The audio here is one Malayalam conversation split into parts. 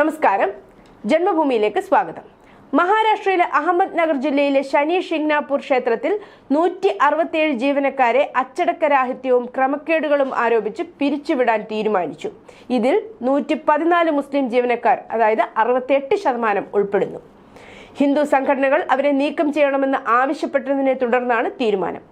നമസ്കാരം. ജന്മഭൂമിയിലേക്ക് സ്വാഗതം. മഹാരാഷ്ട്രയിലെ അഹമ്മദ് നഗർ ജില്ലയിലെ ശനി ഷിംഗ്നാപൂർ ക്ഷേത്രത്തിൽ നൂറ്റി അറുപത്തിയേഴ് ജീവനക്കാരെ അച്ചടക്കരാഹിത്യവും ക്രമക്കേടുകളും ആരോപിച്ച് പിരിച്ചുവിടാൻ തീരുമാനിച്ചു. ഇതിൽ നൂറ്റി പതിനാല് മുസ്ലിം ജീവനക്കാർ അതായത് അറുപത്തിയെട്ട് ശതമാനം ഉൾപ്പെടുന്നു. ഹിന്ദു സംഘടനകൾ അവരെ നീക്കം ചെയ്യണമെന്ന് ആവശ്യപ്പെട്ടതിനെ തുടർന്നാണ് തീരുമാനം.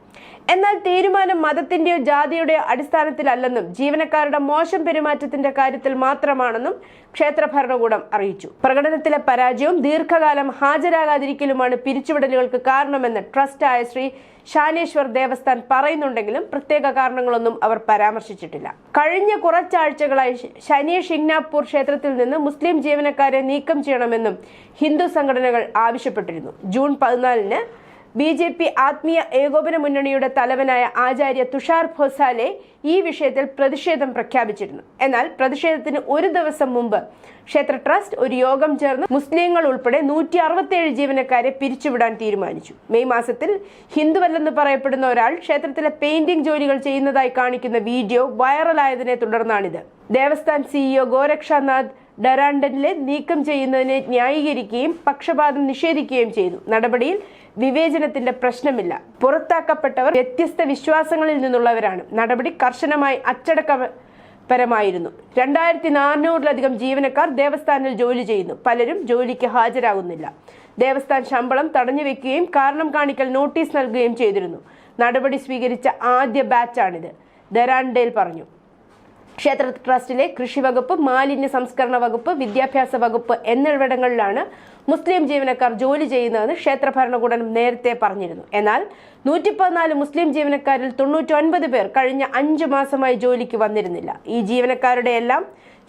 എന്നാൽ തീരുമാനം മതത്തിന്റെയോ ജാതിയുടെയോ അടിസ്ഥാനത്തിലല്ലെന്നും ജീവനക്കാരുടെ മോശം പെരുമാറ്റത്തിന്റെ കാര്യത്തിൽ മാത്രമാണെന്നും ക്ഷേത്ര ഭരണകൂടം അറിയിച്ചു. പ്രകടനത്തിലെ പരാജയവും ദീർഘകാലം ഹാജരാകാതിരിക്കലുമാണ് പിരിച്ചുവിടലുകൾക്ക് കാരണമെന്ന് ട്രസ്റ്റായ ശ്രീ ശാനേശ്വർ ദേവസ്ഥാൻ പറയുന്നുണ്ടെങ്കിലും പ്രത്യേക കാരണങ്ങളൊന്നും അവർ പരാമർശിച്ചിട്ടില്ല. കഴിഞ്ഞ കുറച്ചാഴ്ചകളായി ശനി ഷിംഗ്നാപൂർ ക്ഷേത്രത്തിൽ നിന്ന് മുസ്ലിം ജീവനക്കാരെ നീക്കം ചെയ്യണമെന്നും ഹിന്ദു സംഘടനകൾ ആവശ്യപ്പെട്ടിരുന്നു. ജൂൺ പതിനാലിന് ബി ജെ പി ആത്മീയ ഏകോപന മുന്നണിയുടെ തലവനായ ആചാര്യ തുഷാർ ഭോസാലെ ഈ വിഷയത്തിൽ പ്രതിഷേധം പ്രഖ്യാപിച്ചിരുന്നു. എന്നാൽ പ്രതിഷേധത്തിന് ഒരു ദിവസം മുമ്പ് ക്ഷേത്ര ട്രസ്റ്റ് ഒരു യോഗം ചേർന്ന് മുസ്ലിങ്ങൾ ഉൾപ്പെടെ നൂറ്റി അറുപത്തിയേഴ് ജീവനക്കാരെ പിരിച്ചുവിടാൻ തീരുമാനിച്ചു. മെയ് മാസത്തിൽ ഹിന്ദുവല്ലെന്ന് പറയപ്പെടുന്ന ഒരാൾ ക്ഷേത്രത്തിലെ പെയിന്റിംഗ് ജോലികൾ ചെയ്യുന്നതായി കാണിക്കുന്ന വീഡിയോ വൈറലായതിനെ തുടർന്നാണിത്. ദേവസ്ഥാൻ സിഇഒ ഗോരക്ഷനാഥ് ഡറാണ്ടനിലെ നീക്കം ചെയ്യുന്നതിനെ ന്യായീകരിക്കുകയും പക്ഷപാതം നിഷേധിക്കുകയും ചെയ്തു. നടപടിയിൽ വിവേചനത്തിന്റെ പ്രശ്നമില്ല. പുറത്താക്കപ്പെട്ടവർ വ്യത്യസ്ത വിശ്വാസങ്ങളിൽ നിന്നുള്ളവരാണ്. നടപടി കർശനമായി അച്ചടക്ക പരമായിരുന്നു രണ്ടായിരത്തി നാനൂറിലധികം ജീവനക്കാർ ദേവസ്ഥാനിൽ ജോലി ചെയ്യുന്നു. പലരും ജോലിക്ക് ഹാജരാകുന്നില്ല. ദേവസ്ഥാൻ ശമ്പളം തടഞ്ഞു വെക്കുകയും കാരണം കാണിക്കൽ നോട്ടീസ് നൽകുകയും ചെയ്തിരുന്നു. നടപടി സ്വീകരിച്ച ആദ്യ ബാച്ചാണിത്. ദരാൻഡേൽ പറഞ്ഞു. ക്ഷേത്ര ട്രസ്റ്റിലെ കൃഷി വകുപ്പ് മാലിന്യ സംസ്കരണ വകുപ്പ് വിദ്യാഭ്യാസ വകുപ്പ് എന്നിവിടങ്ങളിലാണ് മുസ്ലിം ജീവനക്കാർ ജോലി ചെയ്യുന്നതെന്ന് ക്ഷേത്ര ഭരണകൂടം നേരത്തെ പറഞ്ഞിരുന്നു. എന്നാൽ നൂറ്റി പതിനാല് മുസ്ലിം ജീവനക്കാരിൽ തൊണ്ണൂറ്റൊൻപത് പേർ കഴിഞ്ഞ അഞ്ചു മാസമായി ജോലിക്ക് വന്നിരുന്നില്ല. ഈ ജീവനക്കാരുടെ എല്ലാം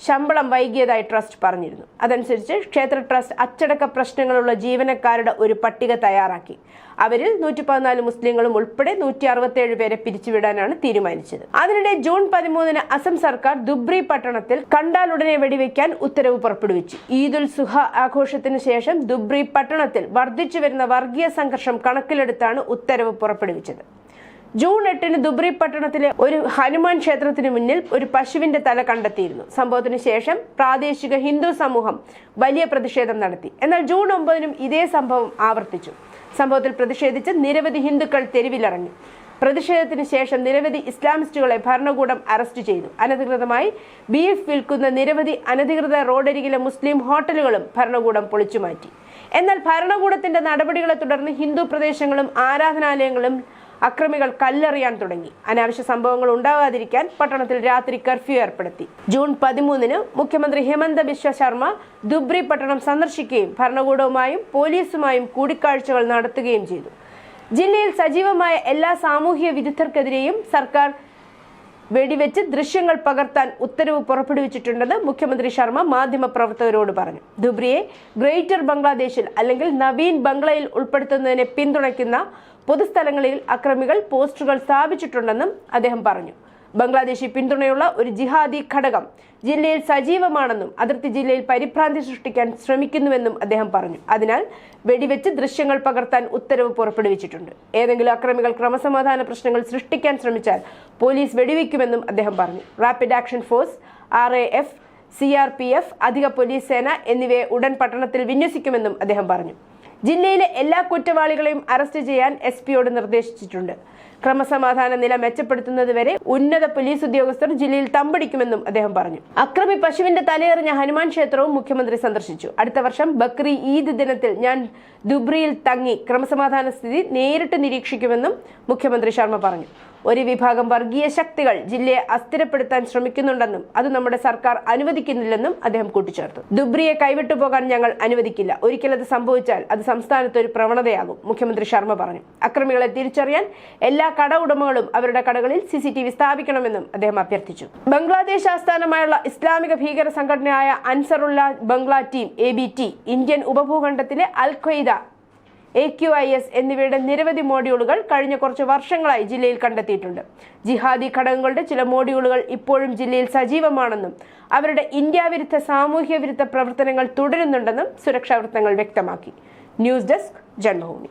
ശമ്പളം വൈകിയതായി ട്രസ്റ്റ് പറഞ്ഞിരുന്നു. അതനുസരിച്ച് ക്ഷേത്ര ട്രസ്റ്റ് അച്ചടക്ക പ്രശ്നങ്ങളുള്ള ജീവനക്കാരുടെ ഒരു പട്ടിക തയ്യാറാക്കി. അവരിൽ നൂറ്റി പതിനാല് മുസ്ലിങ്ങളും ഉൾപ്പെടെ നൂറ്റി അറുപത്തിയേഴ് പേരെ പിരിച്ചുവിടാനാണ് തീരുമാനിച്ചത്. അതിനിടെ ജൂൺ പതിമൂന്നിന് അസം സർക്കാർ ദുബ്രി പട്ടണത്തിൽ കണ്ടാലുടനെ വെടിവെക്കാൻ ഉത്തരവ് പുറപ്പെടുവിച്ചു. ഈദുൽ സുഹ ആഘോഷത്തിന് ശേഷം ദുബ്രി പട്ടണത്തിൽ വർദ്ധിച്ചു വരുന്ന വർഗീയ സംഘർഷം കണക്കിലെടുത്താണ് ഉത്തരവ് പുറപ്പെടുവിച്ചത്. ജൂൺ എട്ടിന് ദുബ്രി പട്ടണത്തിലെ ഒരു ഹനുമാൻ ക്ഷേത്രത്തിന് മുന്നിൽ ഒരു പശുവിന്റെ തല കണ്ടെത്തിയിരുന്നു. സംഭവത്തിന് ശേഷം പ്രാദേശിക ഹിന്ദു സമൂഹം വലിയ പ്രതിഷേധം നടത്തി. എന്നാൽ ജൂൺ ഒമ്പതിനും ഇതേ സംഭവം ആവർത്തിച്ചു. സംഭവത്തിൽ പ്രതിഷേധിച്ച് നിരവധി ഹിന്ദുക്കൾ തെരുവിലിറങ്ങി. പ്രതിഷേധത്തിന് ശേഷം നിരവധി ഇസ്ലാമിസ്റ്റുകളെ ഭരണകൂടം അറസ്റ്റ് ചെയ്തു. അനധികൃതമായി ബീഫ് വിൽക്കുന്ന നിരവധി അനധികൃത റോഡരികിലെ മുസ്ലിം ഹോട്ടലുകളും ഭരണകൂടം പൊളിച്ചുമാറ്റി. എന്നാൽ ഭരണകൂടത്തിന്റെ നടപടികളെ തുടർന്ന് ഹിന്ദു പ്രദേശങ്ങളും ആരാധനാലയങ്ങളും അക്രമികൾ കല്ലെറിയാൻ തുടങ്ങി. അനാവശ്യ സംഭവങ്ങൾ ഉണ്ടാകാതിരിക്കാൻ പട്ടണത്തിൽ രാത്രി കർഫ്യൂ ഏർപ്പെടുത്തി. ജൂൺ പതിമൂന്നിന് മുഖ്യമന്ത്രി ഹിമന്ത ബിശ്വ ശർമ്മ ദുബ്രി പട്ടണം സന്ദർശിക്കുകയും ഭരണകൂടവുമായും പോലീസുമായും കൂടിക്കാഴ്ചകൾ നടത്തുകയും ചെയ്തു. ജില്ലയിൽ സജീവമായ എല്ലാ സാമൂഹ്യ വിരുദ്ധർക്കെതിരെയും സർക്കാർ വെടിവെച്ച് ദൃശ്യങ്ങൾ പകർത്താൻ ഉത്തരവ് പുറപ്പെടുവിച്ചിട്ടുണ്ടെന്ന് മുഖ്യമന്ത്രി ശർമ്മ മാധ്യമപ്രവർത്തകരോട് പറഞ്ഞു. ദുബ്രിയെ ഗ്രേറ്റർ ബംഗ്ലാദേശിൽ അല്ലെങ്കിൽ നവീൻ ബംഗ്ലയിൽ ഉൾപ്പെടുത്തുന്നതിനെ പിന്തുണയ്ക്കുന്ന പൊതുസ്ഥലങ്ങളിൽ അക്രമികൾ പോസ്റ്ററുകൾ സ്ഥാപിച്ചിട്ടുണ്ടെന്നും അദ്ദേഹം പറഞ്ഞു. ബംഗ്ലാദേശി പിന്തുണയുള്ള ഒരു ജിഹാദി ഘടകം ജില്ലയിൽ സജീവമാണെന്നും അതിർത്തി ജില്ലയിൽ പരിഭ്രാന്തി സൃഷ്ടിക്കാൻ ശ്രമിക്കുന്നുവെന്നും അദ്ദേഹം പറഞ്ഞു. അതിനാൽ വെടിവെച്ച് ദൃശ്യങ്ങൾ പകർത്താൻ ഉത്തരവ് പുറപ്പെടുവിച്ചിട്ടുണ്ട്. ഏതെങ്കിലും അക്രമികൾ ക്രമസമാധാന പ്രശ്നങ്ങൾ സൃഷ്ടിക്കാൻ ശ്രമിച്ചാൽ പോലീസ് വെടിവെക്കുമെന്നും അദ്ദേഹം പറഞ്ഞു. Rapid action force R A F C R P F അധിക പോലീസ് സേന എന്നിവയെ ഉടൻ പട്ടണത്തിൽ വിന്യസിക്കുമെന്നും അദ്ദേഹം പറഞ്ഞു. ജില്ലയിലെ എല്ലാ കുറ്റവാളികളെയും അറസ്റ്റ് ചെയ്യാൻ എസ് പിയോട് നിർദ്ദേശിച്ചിട്ടുണ്ട്. ക്രമസമാധാന നില മെച്ചപ്പെടുത്തുന്നത് വരെ ഉന്നത പോലീസ് ഉദ്യോഗസ്ഥർ ജില്ലയിൽ തമ്പടിക്കുമെന്നും അദ്ദേഹം പറഞ്ഞു. അക്രമി പശുവിന്റെ തലയെറിഞ്ഞ ഹനുമാൻ ക്ഷേത്രവും മുഖ്യമന്ത്രി സന്ദർശിച്ചു. അടുത്ത വർഷം ബക്രി ഈദ് ദിനത്തിൽ ഞാൻ ദുബ്രിയിൽ തങ്ങി ക്രമസമാധാന സ്ഥിതി നേരിട്ട് നിരീക്ഷിക്കുമെന്നും മുഖ്യമന്ത്രി ശർമ്മ പറഞ്ഞു. ഒരു വിഭാഗം വർഗീയ ശക്തികൾ ജില്ലയെ അസ്ഥിരപ്പെടുത്താൻ ശ്രമിക്കുന്നുണ്ടെന്നും അത് നമ്മുടെ സർക്കാർ അനുവദിക്കുന്നില്ലെന്നും അദ്ദേഹം കൂട്ടിച്ചേർത്തു. ദുബ്രിയെ കൈവിട്ടു പോകാൻ ഞങ്ങൾ അനുവദിക്കില്ല. ഒരിക്കൽ അത് സംഭവിച്ചാൽ അത് സംസ്ഥാനത്ത് ഒരു പ്രവണതയാകും മുഖ്യമന്ത്രി ശർമ്മ പറഞ്ഞു. അക്രമികളെ തിരിച്ചറിയാൻ എല്ലാ കട ഉടമകളും അവരുടെ കടകളിൽ സി സി ടി വി സ്ഥാപിക്കണമെന്നും അദ്ദേഹം അഭ്യർത്ഥിച്ചു. ബംഗ്ലാദേശ് ആസ്ഥാനമായുള്ള ഇസ്ലാമിക ഭീകര സംഘടനയായ Ansarullah Bangla team A B T Indian ഉപഭൂഖണ്ഡത്തിലെ al Qaeda A Q I S എന്നിവയുടെ നിരവധി മോഡ്യൂളുകൾ കഴിഞ്ഞ കുറച്ച് വർഷങ്ങളായി ജില്ലയിൽ കണ്ടെത്തിയിട്ടുണ്ട്. ജിഹാദി ഘടകങ്ങളുടെ ചില മോഡ്യൂളുകൾ ഇപ്പോഴും ജില്ലയിൽ സജീവമാണെന്നും അവരുടെ ഇന്ത്യ വിരുദ്ധ സാമൂഹ്യ വിരുദ്ധ പ്രവർത്തനങ്ങൾ തുടരുന്നുണ്ടെന്നും സുരക്ഷാ വൃത്തങ്ങൾ വ്യക്തമാക്കി. News desk Janmabhumi.